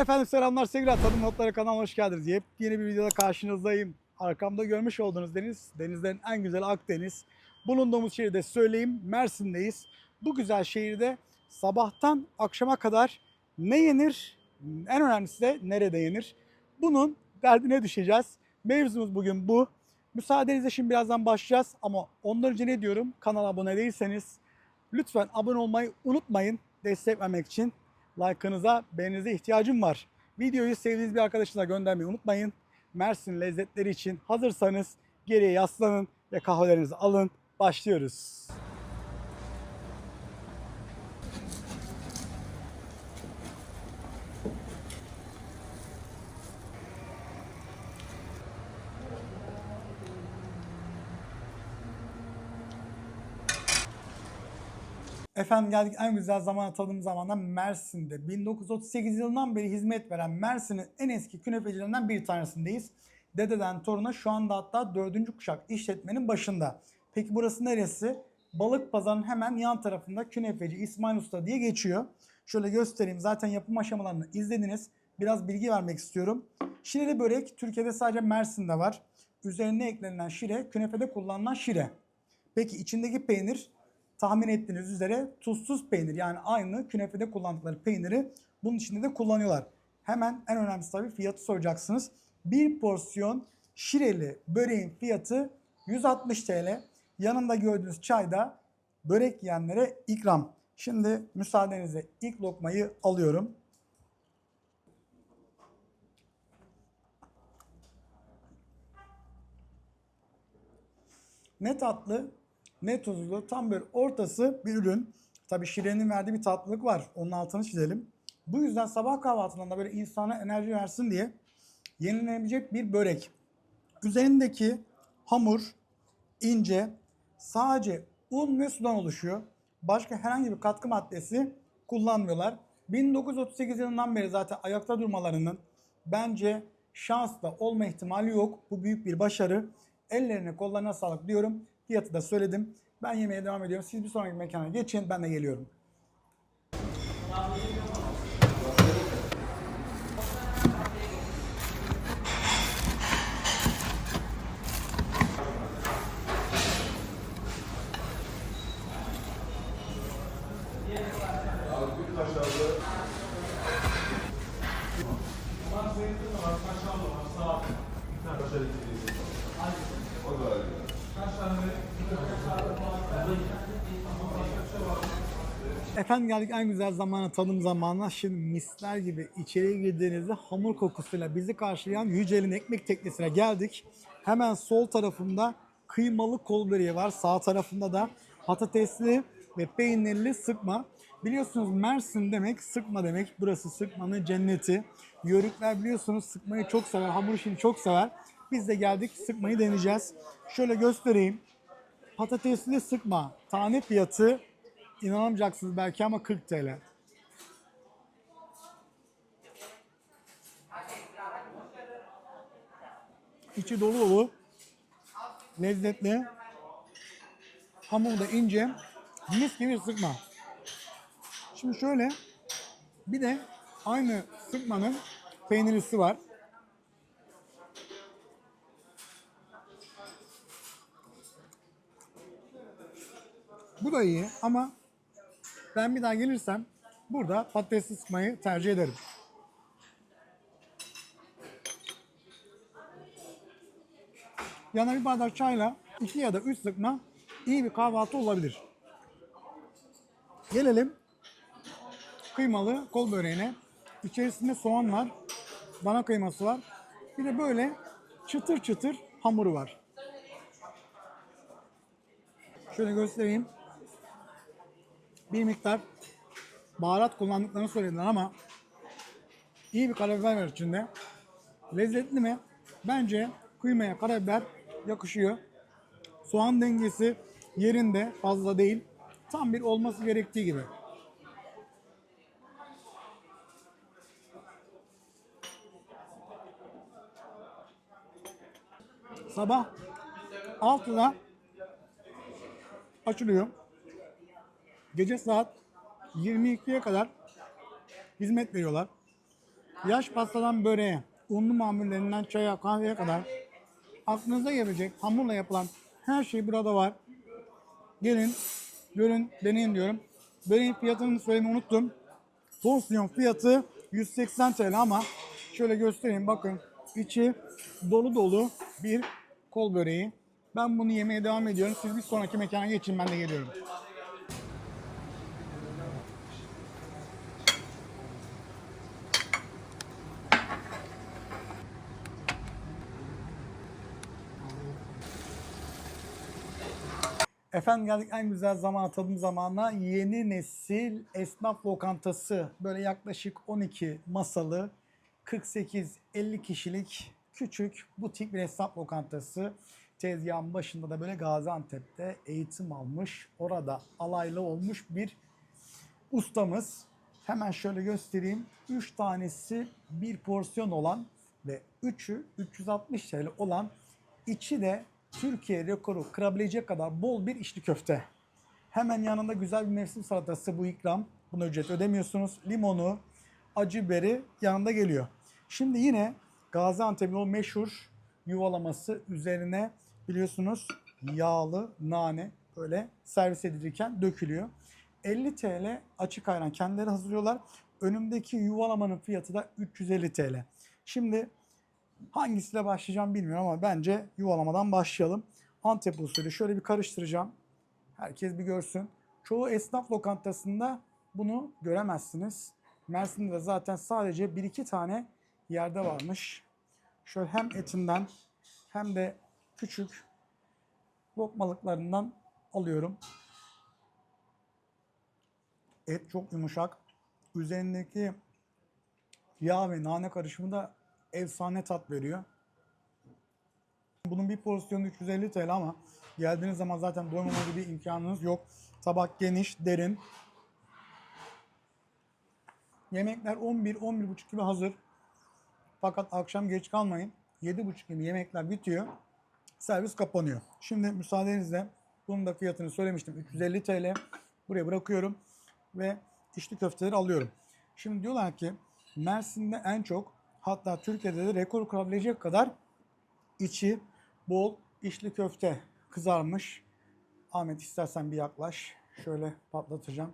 Efendim selamlar sevgiler Tadım Notları kanalına hoş geldiniz. Yepyeni bir videoda karşınızdayım. Arkamda görmüş olduğunuz deniz, denizlerin en güzeli Akdeniz. Bulunduğumuz şehirde söyleyeyim Mersin'deyiz. Bu güzel şehirde sabahtan akşama kadar ne yenir, en önemlisi de nerede yenir? Bunun derdine düşeceğiz. Mevzumuz bugün bu. Müsaadenizle şimdi birazdan başlayacağız ama ondan önce ne diyorum? Kanala abone değilseniz lütfen abone olmayı unutmayın destek vermek için like'ınıza, beğeninize ihtiyacım var. Videoyu sevdiğiniz bir arkadaşınıza göndermeyi unutmayın. Mersin lezzetleri için hazırsanız geriye yaslanın ve kahvelerinizi alın. Başlıyoruz. Efendim geldik en güzel zamana tadığım zamanda Mersin'de. 1938 yılından beri hizmet veren Mersin'in en eski künefecilerinden bir tanesindeyiz. Dededen toruna şu anda hatta dördüncü kuşak işletmenin başında. Peki burası neresi? Balık pazarının hemen yan tarafında künefeci İsmail Usta diye geçiyor. Şöyle göstereyim. Zaten yapım aşamalarını izlediniz. Biraz bilgi vermek istiyorum. Şireli börek Türkiye'de sadece Mersin'de var. Üzerine eklenilen şire künefede kullanılan şire. Peki içindeki peynir tahmin ettiğiniz üzere tuzsuz peynir yani aynı künefede kullandıkları peyniri bunun içinde de kullanıyorlar. Hemen en önemlisi tabii fiyatı soracaksınız. Bir porsiyon şireli böreğin fiyatı 160 TL. Yanında gördüğünüz çay da börek yiyenlere ikram. Şimdi müsaadenizle ilk lokmayı alıyorum. Ne tatlı ne tuzlu tam böyle ortası bir ürün. Tabii şirenin verdiği bir tatlılık var. Onun altını çizelim. Bu yüzden sabah kahvaltılarında böyle insana enerji versin diye yenilenebilecek bir börek. Üzerindeki hamur ince, sadece un ve sudan oluşuyor. Başka herhangi bir katkı maddesi kullanmıyorlar. 1938 yılından beri zaten ayakta durmalarının bence şansla olma ihtimali yok. Bu büyük bir başarı. Ellerine kollarına sağlık diyorum. Fiyatı da söyledim. Ben yemeğe devam ediyorum. Siz bir sonraki mekana geçin. Ben de geliyorum. Efendim geldik en güzel zamana, tadım zamanına. Şimdi misler gibi içeriye girdiğinizde hamur kokusuyla bizi karşılayan Yücel'in ekmek teknesine geldik. Hemen sol tarafında kıymalı kol böreği var. Sağ tarafında da patatesli ve peynirli sıkma. Biliyorsunuz Mersin demek sıkma demek. Burası sıkmanın cenneti. Yörükler biliyorsunuz sıkmayı çok sever, hamur işini çok sever. Biz de geldik sıkmayı deneyeceğiz. Şöyle göstereyim. Patatesli sıkma tane fiyatı İnanamayacaksınız belki ama 40 TL. İçi dolu dolu. Lezzetli. Hamuru da ince. Mis gibi sıkma. Şimdi şöyle bir de aynı sıkmanın peynirlisi var. Bu da iyi ama ben bir daha gelirsem burada patatesli sıkmayı tercih ederim. Yanına bir bardak çayla iki ya da üç sıkma iyi bir kahvaltı olabilir. Gelelim kıymalı kol böreğine. İçerisinde soğan var, dana kıyması var. Bir de böyle çıtır çıtır hamuru var. Şöyle göstereyim bir miktar baharat kullandıklarını söylediler ama iyi bir karabiber var içinde. Lezzetli mi? Bence kıymaya karabiber yakışıyor. Soğan dengesi yerinde fazla değil. Tam bir olması gerektiği gibi. Sabah 6'da açılıyor. Gece saat 22'ye kadar hizmet veriyorlar. yaş pastadan böreğe, unlu mamullerinden çaya, kahveye kadar aklınıza gelecek hamurla yapılan her şey burada var. Gelin, görün, deneyin diyorum. Böreğin fiyatını söylemeyi unuttum. Porsiyon fiyatı 180 TL ama şöyle göstereyim bakın içi dolu dolu bir kol böreği. Ben bunu yemeye devam ediyorum. Siz bir sonraki mekana geçin ben de geliyorum. Efendim geldik en güzel zaman tadım zamanına yeni nesil esnaf lokantası. Böyle yaklaşık 12 masalı 48-50 kişilik küçük butik bir esnaf lokantası. Tezgahın başında da böyle Gaziantep'te eğitim almış, orada alaylı olmuş bir ustamız. Hemen şöyle göstereyim. 3 tanesi bir porsiyon olan ve 3'ü 360 TL olan içi de Türkiye rekoru kırabilecek kadar bol bir içli köfte. Hemen yanında güzel bir mevsim salatası bu ikram. Buna ücret ödemiyorsunuz. Limonu, acı biberi yanında geliyor. Şimdi yine Gaziantep'in o meşhur yuvalaması üzerine biliyorsunuz yağlı nane böyle servis edilirken dökülüyor. 50 TL açık ayran kendileri hazırlıyorlar. Önümdeki yuvalamanın fiyatı da 350 TL. Şimdi hangisiyle başlayacağım bilmiyorum ama bence yuvalamadan başlayalım. Antep usulü şöyle bir karıştıracağım. Herkes bir görsün. Çoğu esnaf lokantasında bunu göremezsiniz. Mersin'de de zaten sadece 1-2 tane yerde varmış. Şöyle hem etinden hem de küçük lokmalıklarından alıyorum. Et çok yumuşak. Üzerindeki yağ ve nane karışımı da efsane tat veriyor. Bunun bir porsiyonu 350 TL ama geldiğiniz zaman zaten doymama gibi imkanınız yok. Tabak geniş, derin. Yemekler 11-11.30 gibi hazır. Fakat akşam geç kalmayın. 7.30 gibi yemekler bitiyor. Servis kapanıyor. Şimdi müsaadenizle bunun da fiyatını söylemiştim. 350 TL. Buraya bırakıyorum ve içli köfteleri alıyorum. Şimdi diyorlar ki Mersin'de en çok hatta Türkiye'de de rekor kırabilecek kadar içi bol içli köfte kızarmış. Ahmet istersen bir yaklaş. Şöyle patlatacağım.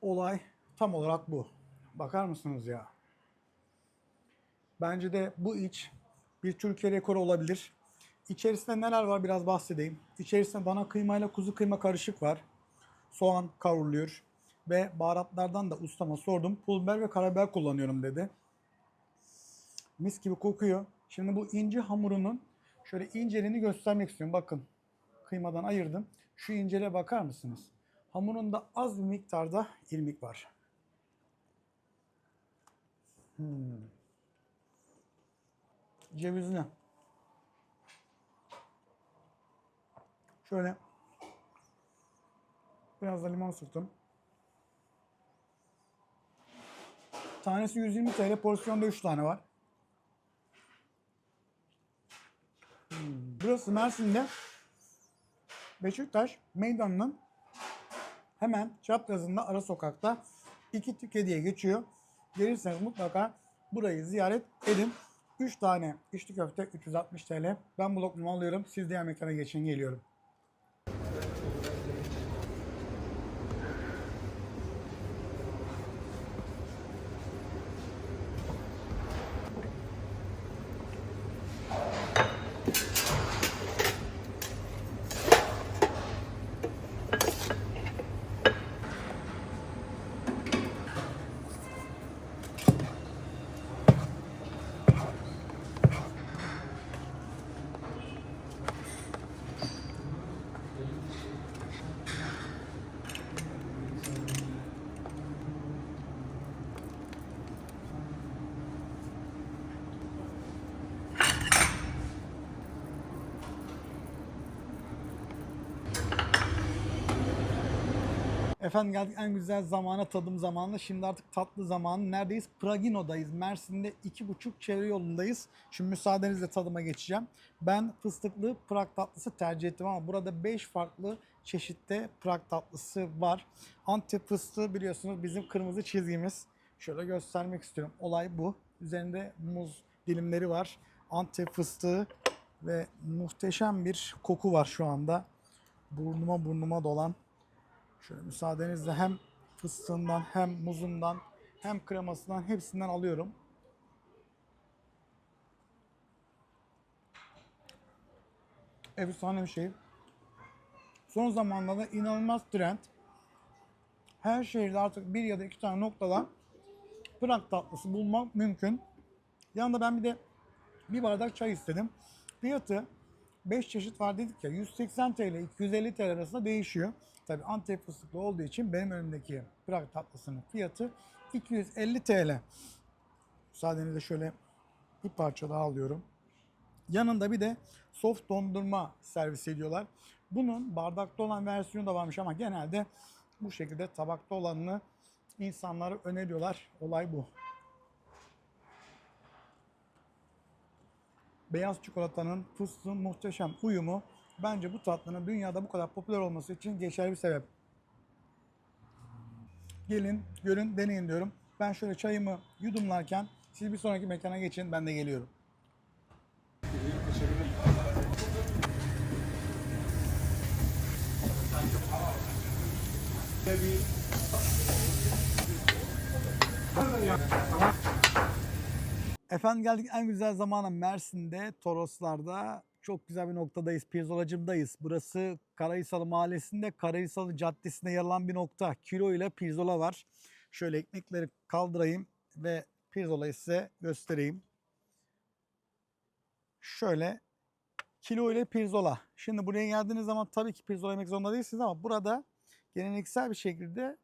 Olay tam olarak bu. Bakar mısınız ya? Bence de bu iç bir Türkiye rekoru olabilir. İçerisinde neler var biraz bahsedeyim. İçerisinde dana kıymayla kuzu kıyma karışık var. Soğan kavruluyor. Ve baharatlardan da ustama sordum. Pul biber ve karabiber kullanıyorum dedi. Mis gibi kokuyor. Şimdi bu ince hamurunun şöyle inceliğini göstermek istiyorum. Bakın kıymadan ayırdım. Şu incele bakar mısınız? Hamurunda az bir miktarda irmik var. Hmm. Cevizli. Şöyle biraz da limon sıktım. Tanesi 120 TL, porsiyonda 3 tane var. Hmm. Burası Mersin'de Beşiktaş meydanının hemen çaprazında ara sokakta iki tike diye geçiyor. Gelirseniz mutlaka burayı ziyaret edin. 3 tane içli köfte 360 TL. Ben bu lokmamı alıyorum. Siz diğer mekana geçin geliyorum. Efendim geldik en güzel zamana tadım zamanına. Şimdi artık tatlı zamanı. Neredeyiz? Pragino'dayız. Mersin'de iki buçuk çevre yolundayız. Şimdi müsaadenizle tadıma geçeceğim. Ben fıstıklı Prag tatlısı tercih ettim ama burada 5 farklı çeşitte Prag tatlısı var. Antep fıstığı biliyorsunuz bizim kırmızı çizgimiz. şöyle göstermek istiyorum. Olay bu. Üzerinde muz dilimleri var. Antep fıstığı ve muhteşem bir koku var şu anda. Burnuma burnuma dolan. Şöyle müsaadenizle hem fıstığından hem muzundan hem kremasından hepsinden alıyorum. Efsane bir şey. Son zamanlarda inanılmaz trend. Her şehirde artık bir ya da iki tane noktada Prag tatlısı bulmak mümkün. Yanında ben bir de bir bardak çay istedim. Fiyatı 5 çeşit var dedik ya 180 TL 250 TL arasında değişiyor. Tabi Antep fıstıklı olduğu için benim önümdeki Prag tatlısının fiyatı 250 TL. Müsaadenizle şöyle bir parça daha alıyorum. Yanında bir de soft dondurma servis ediyorlar. Bunun bardakta olan versiyonu da varmış ama genelde bu şekilde tabakta olanını insanlara öneriyorlar. Olay bu. Beyaz çikolatanın fıstığın muhteşem uyumu bence bu tatlının dünyada bu kadar popüler olması için geçerli bir sebep. Gelin, görün, deneyin diyorum. Ben şöyle çayımı yudumlarken siz bir sonraki mekana geçin ben de geliyorum. Efendim geldik en güzel zamana Mersin'de, Toroslar'da. Çok güzel bir noktadayız. Pirzolacımdayız. Burası Karahisalı Mahallesi'nde, Karahisalı Caddesi'nde yer alan bir nokta. Kilo ile pirzola var. Şöyle ekmekleri kaldırayım ve pirzolayı size göstereyim. Şöyle kilo ile pirzola. Şimdi buraya geldiğiniz zaman tabii ki pirzola yemek zorunda değilsiniz ama burada geleneksel bir şekilde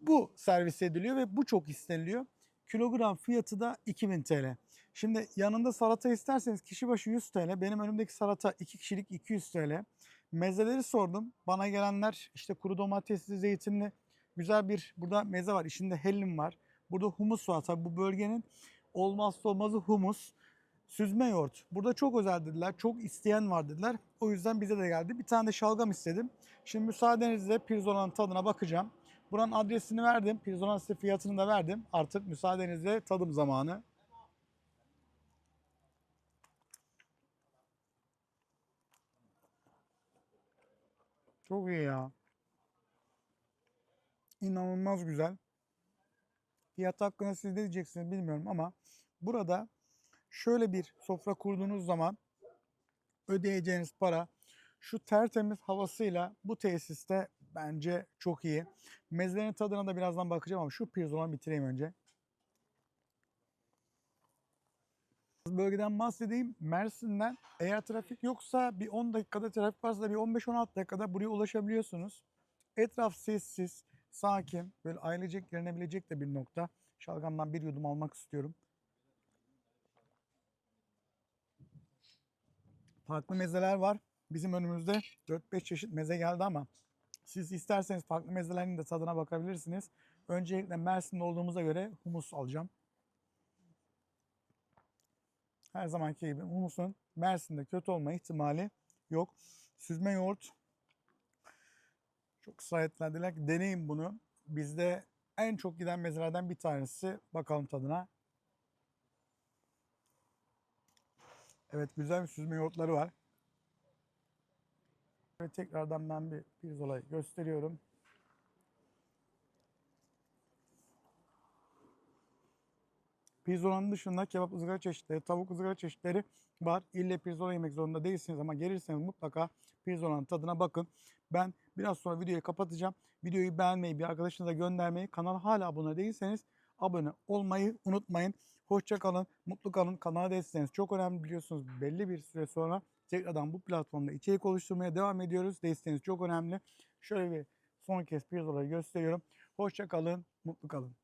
bu servis ediliyor ve bu çok isteniliyor. Kilogram fiyatı da 2000 TL. Şimdi yanında salata isterseniz kişi başı 100 TL. Benim önümdeki salata 2 kişilik 200 TL. Mezeleri sordum. Bana gelenler işte kuru domatesli, zeytinli güzel bir burada meze var. İçinde hellim var. Burada humus var. Tabii bu bölgenin olmazsa olmazı humus. Süzme yoğurt. Burada çok özel dediler. Çok isteyen var dediler. O yüzden bize de geldi. Bir tane de şalgam istedim. Şimdi müsaadenizle pirzolanın tadına bakacağım. Buranın adresini verdim. Pirzolanın size fiyatını da verdim. Artık müsaadenizle tadım zamanı. Çok iyi ya. İnanılmaz güzel. Fiyat hakkında siz ne diyeceksiniz bilmiyorum ama burada şöyle bir sofra kurduğunuz zaman ödeyeceğiniz para şu tertemiz havasıyla bu tesiste bence çok iyi. Mezelerin tadına da birazdan bakacağım ama şu pirzolanı bitireyim önce. Bölgeden bahsedeyim. Mersin'den eğer trafik yoksa bir 10 dakikada trafik varsa da bir 15-16 dakikada buraya ulaşabiliyorsunuz. Etraf sessiz, sakin, böyle ailecek gelinebilecek de bir nokta. Şalgamdan bir yudum almak istiyorum. Farklı mezeler var. Bizim önümüzde 4-5 çeşit meze geldi ama siz isterseniz farklı mezelerin de tadına bakabilirsiniz. Öncelikle Mersin'de olduğumuza göre humus alacağım. Her zamanki gibi humusun Mersin'de kötü olma ihtimali yok. Süzme yoğurt çok ısrar ettiler. Ki deneyin bunu. Bizde en çok giden mezelerden bir tanesi. Bakalım tadına. Evet güzel bir süzme yoğurtları var. Ve tekrardan ben bir pirzolayı gösteriyorum. Pirzolanın dışında kebap ızgara çeşitleri, tavuk ızgara çeşitleri var. İlle pirzola yemek zorunda değilsiniz ama gelirseniz mutlaka pirzolanın tadına bakın. Ben biraz sonra videoyu kapatacağım. Videoyu beğenmeyi, bir arkadaşınıza göndermeyi, kanala hala abone değilseniz abone olmayı unutmayın. Hoşça kalın, mutlu kalın. Kanala değilseniz çok önemli biliyorsunuz belli bir süre sonra tekrardan bu platformda içerik oluşturmaya devam ediyoruz. Desteğiniz çok önemli. Şöyle bir son kez pirzolayı gösteriyorum. Hoşça kalın, mutlu kalın.